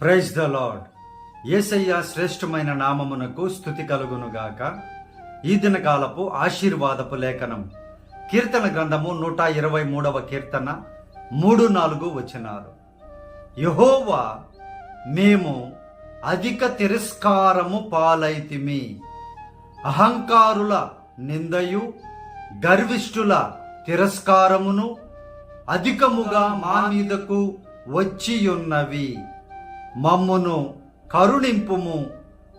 Praise the lord. యేసయ్య శ్రేష్టమైన నామమునకు స్థుతి కలుగునుగాక. ఈ దినకాలపు ఆశీర్వాదపు లేఖనం. కీర్తన గ్రంథము నూట ఇరవై మూడవ కీర్తన మూడు నాలుగు వచనాలు. యహోవా మేము అధిక తిరస్కారము పాలైతిమి. అహంకారుల నిందయు గర్విష్ఠుల తిరస్కారమును అధికముగా మా మీదకు వచ్చియున్నవి. మమ్మును కరుణింపుము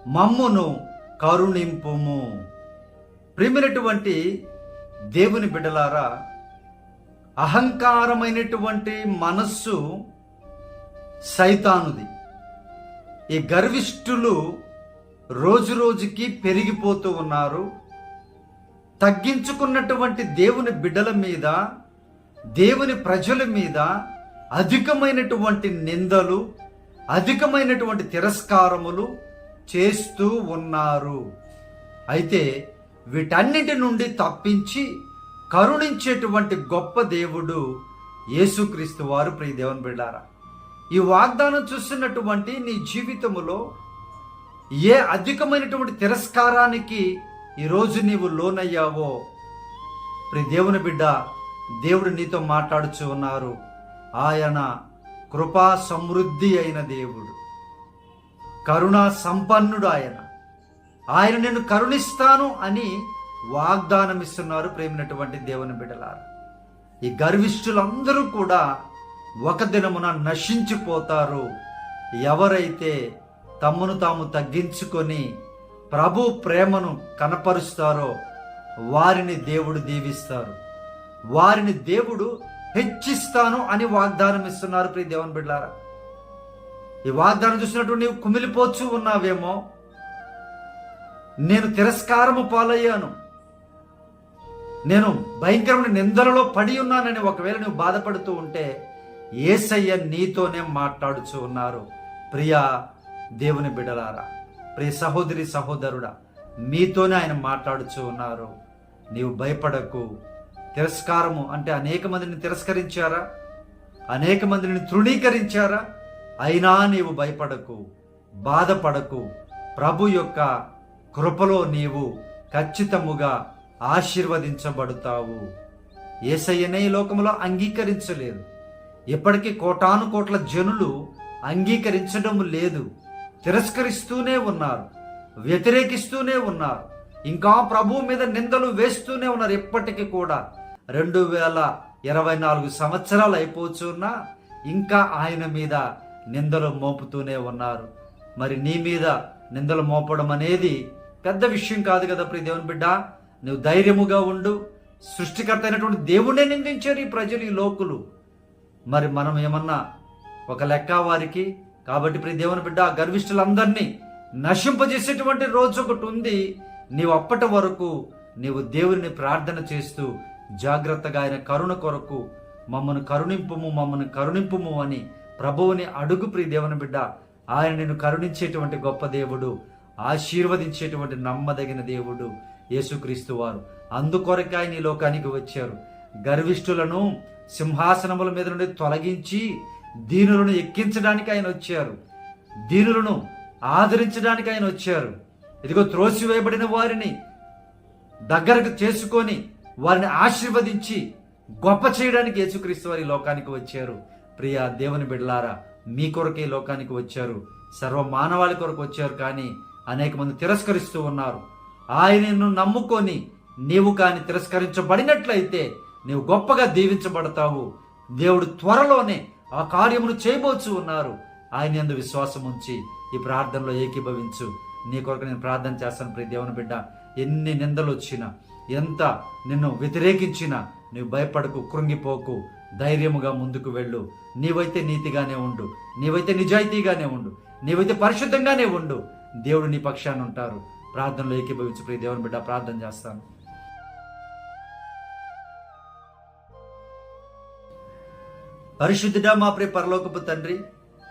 మమ్మును కరుణింపుము. ప్రిమినటువంటి దేవుని బిడ్డలారా అహంకారమైనటువంటి మనస్సు సైతానుది. ఈ గర్విష్ఠులు రోజు రోజుకి పెరిగిపోతూ ఉన్నారు. తగ్గించుకున్నటువంటి దేవుని బిడ్డల మీద దేవుని ప్రజల మీద అధికమైనటువంటి నిందలు అధికమైనటువంటి తిరస్కారములు చేస్తూ ఉన్నారు. అయితే వీటన్నిటి నుండి తప్పించి కరుణించేటువంటి గొప్ప దేవుడు యేసుక్రీస్తు వారు ప్రియ దేవుని బిడ్డారా. ఈ వాగ్దానం చూస్తున్నటువంటి నీ జీవితములో ఏ అధికమైనటువంటి తిరస్కారానికి ఈరోజు నీవు లోనయ్యావో ప్రి దేవుని బిడ్డ దేవుడు నీతో మాట్లాడుచు ఉన్నారు. ఆయన కృపా సమృద్ధి అయిన దేవుడు. కరుణా సంపన్నుడు ఆయన ఆయన నేను కరుణిస్తాను అని వాగ్దానం ఇస్తున్నారు ప్రేమినటువంటి దేవుని బిడ్డలారు. ఈ గర్విష్ఠులందరూ కూడా ఒక దినమున నశించిపోతారు. ఎవరైతే తమ్మును తాము తగ్గించుకొని ప్రభు ప్రేమను కనపరుస్తారో వారిని దేవుడు దీవిస్తారు. వారిని దేవుడు హెచ్చిస్తాను అని వాగ్దానం ఇస్తున్నారు ప్రియ దేవుని బిడ్డారా ఈ వాగ్దానం చూసినట్టు నీవు కుమిలిపోచు ఉన్నావేమో నేను తిరస్కారము పాలయ్యాను. నేను భయంకరమైన నిందలలో పడి ఉన్నానని ఒకవేళ నువ్వు బాధపడుతూ ఉంటే ఏసయ్య నీతోనే మాట్లాడుచు ఉన్నారు. ప్రియా దేవుని బిడలారా ప్రియ సహోదరి సహోదరుడా మీతోనే ఆయన మాట్లాడుచు ఉన్నారు. నీవు భయపడకు తిరస్కారము అంటే అనేక మందిని తిరస్కరించారా? అనేక మందిని తృణీకరించారా? అయినా నీవు భయపడకు బాధపడకు. ప్రభు యొక్క కృపలో నీవు ఖచ్చితముగా ఆశీర్వదించబడతావు. ఏసయ్యనే ఈ లోకములో అంగీకరించలేదు. ఇప్పటికీ కోటాను కోట్ల జనులు అంగీకరించడం లేదు. తిరస్కరిస్తూనే ఉన్నారు వ్యతిరేకిస్తూనే ఉన్నారు. ఇంకా ప్రభు మీద నిందలు వేస్తూనే ఉన్నారు ఇప్పటికీ కూడా. రెండు వేల ఇరవై నాలుగు సంవత్సరాలు అయిపోతున్నా ఇంకా ఆయన మీద నిందలు మోపుతూనే ఉన్నారు. మరి నీ మీద నిందలు మోపడం అనేది పెద్ద విషయం కాదు కదా ప్రియ దేవుని బిడ్డ. నువ్వు ధైర్యముగా ఉండు. సృష్టికర్త అయినటువంటి దేవుడే నిందించారు ఈ ప్రజలు ఈ లోకులు. మరి మనం ఏమన్నా ఒక లెక్క వారికి కాబట్టి ప్రియ దేవుని బిడ్డ గర్విష్ఠులందరినీ నశింపజేసేటువంటి రోజు ఒకటి ఉంది. నీవు అప్పటి వరకు నీవు దేవుని ప్రార్థన చేస్తూ జాగ్రత్తగా ఆయన కరుణ కొరకు మమ్మను కరుణింపుము మమ్మను కరుణింపుము అని ప్రభువుని అడుగు ప్రియ దేవుని బిడ్డ ఆయన నేను కరుణించేటువంటి గొప్ప దేవుడు ఆశీర్వదించేటువంటి నమ్మదగిన దేవుడు యేసుక్రీస్తు వారు. అందుకొరకే ఆయన ఈ లోకానికి వచ్చారు. గర్విష్ఠులను సింహాసనముల మీద నుండి తొలగించి దీనులను ఎక్కించడానికి ఆయన వచ్చారు. దీనులను ఆదరించడానికి ఆయన వచ్చారు. ఇదిగో త్రోసివేయబడిన వారిని దగ్గరకు చేసుకొని వారిని ఆశీర్వదించి గొప్ప చేయడానికి యేసుక్రీస్తు వారి లోకానికి వచ్చారు. ప్రియ దేవుని బిడ్డలారా మీ కొరకే లోకానికి వచ్చారు. సర్వ మానవాళి కొరకు వచ్చారు కానీ అనేక మంది తిరస్కరిస్తూ ఉన్నారు. ఆయనను నమ్ముకొని నీవు కానీ తిరస్కరించబడినట్లయితే నీవు గొప్పగా దీవించబడతావు. దేవుడు త్వరలోనే ఆ కార్యమును చేయబోచు ఉన్నారు. ఆయన ఎందు విశ్వాసం ఉంచి ఈ ప్రార్థనలో ఏకీభవించు. నీ కొరకు నేను ప్రార్థన చేస్తాను ప్రియ దేవుని బిడ్డ. ఎన్ని నిందలు వచ్చినా ఎంత నిన్ను వ్యతిరేకించినా నువ్వు భయపడకు కృంగిపోకు ధైర్యముగా ముందుకు వెళ్ళు. నీవైతే నీతిగానే ఉండు నీవైతే నిజాయితీగానే ఉండు నీవైతే పరిశుద్ధంగానే ఉండు. దేవుడు నీ పక్షాన్ని ఉంటారు. ప్రార్థనలో ఏకీభవించు ప్రియ దేవుని బిడ్డ ప్రార్థన చేస్తాను. పరిశుద్ధుడా మా ప్రియ పరలోకపు తండ్రి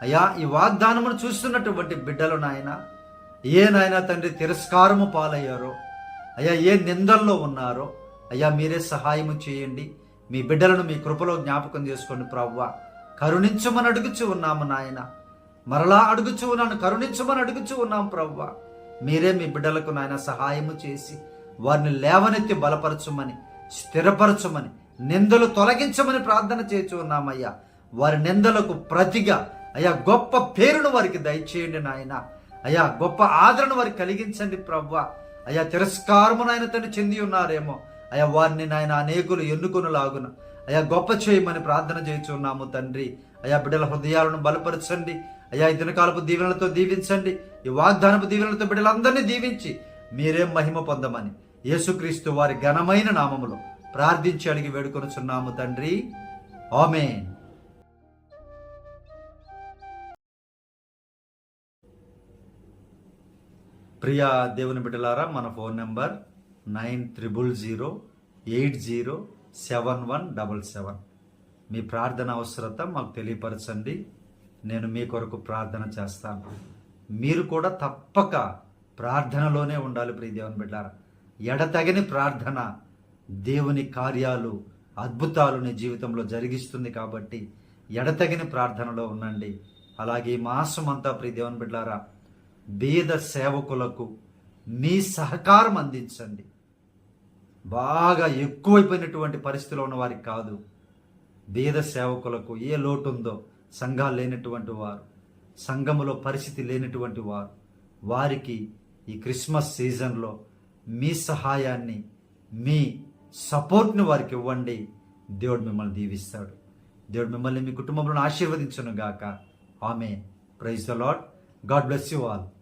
అయ్యా ఈ వాగ్దానమును చూస్తున్నటువంటి బిడ్డలు నాయన ఏ నాయన తండ్రి తిరస్కారము పాలయ్యారో అయ్యా ఏ నిందల్లో ఉన్నారో అయ్యా మీరే సహాయము చేయండి. మీ బిడ్డలను మీ కృపలో జ్ఞాపకం చేసుకోండి ప్రవ్వ కరుణించమని అడుగుచు ఉన్నాము నాయన. మరలా అడుగుచు ఉన్నాను కరుణించమని అడుగుచు ఉన్నాం ప్రవ్వ మీరే మీ బిడ్డలకు నాయన సహాయము చేసి వారిని లేవనెత్తి బలపరచమని స్థిరపరచమని నిందలు తొలగించమని ప్రార్థన చేసి ఉన్నామయ్యా. వారి నిందలకు ప్రతిగా అయ్యా గొప్ప పేరును వారికి దయచేయండి నాయన. అయ్యా గొప్ప ఆదరణ వారికి కలిగించండి ప్రవ్వ అయ్యా తిరస్కారము నాయన తను చెంది ఉన్నారేమో. అయ్యా వారిని నాయన అనేకులు ఎన్నుకుని లాగున అయ్యా గొప్ప చేయమని ప్రార్థన చేస్తున్నాము తండ్రి. అయ్యా బిడ్డల హృదయాలను బలపరచండి. అయ్యా ఈ దినకాలపు దీవెనలతో దీవించండి. ఈ వాగ్దానపు దీవెనలతో బిడ్డలందరినీ దీవించి మీరే మహిమ పొందమని యేసుక్రీస్తు వారి ఘనమైన నామములో ప్రార్థించి అడిగి వేడుకొనుచున్నాము తండ్రి. ఆమెన్. ప్రియా దేవుని బిడ్డలారా మన phone number nine triple zero eight zero seven one double seven. మీ ప్రార్థన అవసరత మాకు తెలియపరచండి. నేను మీ కొరకు ప్రార్థన చేస్తాను. మీరు కూడా తప్పక ప్రార్థనలోనే ఉండాలి ప్రియ దేవుని బిడ్డారా ఎడతగని ప్రార్థన దేవుని కార్యాలు అద్భుతాలు నీ జీవితంలో జరిగిస్తుంది కాబట్టి ఎడతగిన ప్రార్థనలో ఉండండి. అలాగే ఈ మాసం అంతా ప్రియ దేవుని బిడ్డారా బీద సేవకులకు మీ సహకారం అందించండి. బాగా ఎక్కువైపోయినటువంటి పరిస్థితిలో ఉన్న వారికి కాదు బీద సేవకులకు ఏ లోటు ఉందో సంఘాలు లేనటువంటి వారు సంఘములో పరిస్థితి లేనటువంటి వారు వారికి ఈ క్రిస్మస్ సీజన్లో మీ సహాయాన్ని మీ సపోర్ట్ని వారికి ఇవ్వండి. దేవుడు మిమ్మల్ని దీవిస్తాడు. దేవుడు మిమ్మల్ని మీ కుటుంబంలో ఆశీర్వదించను గాక ఆమె praise the lord God bless you all.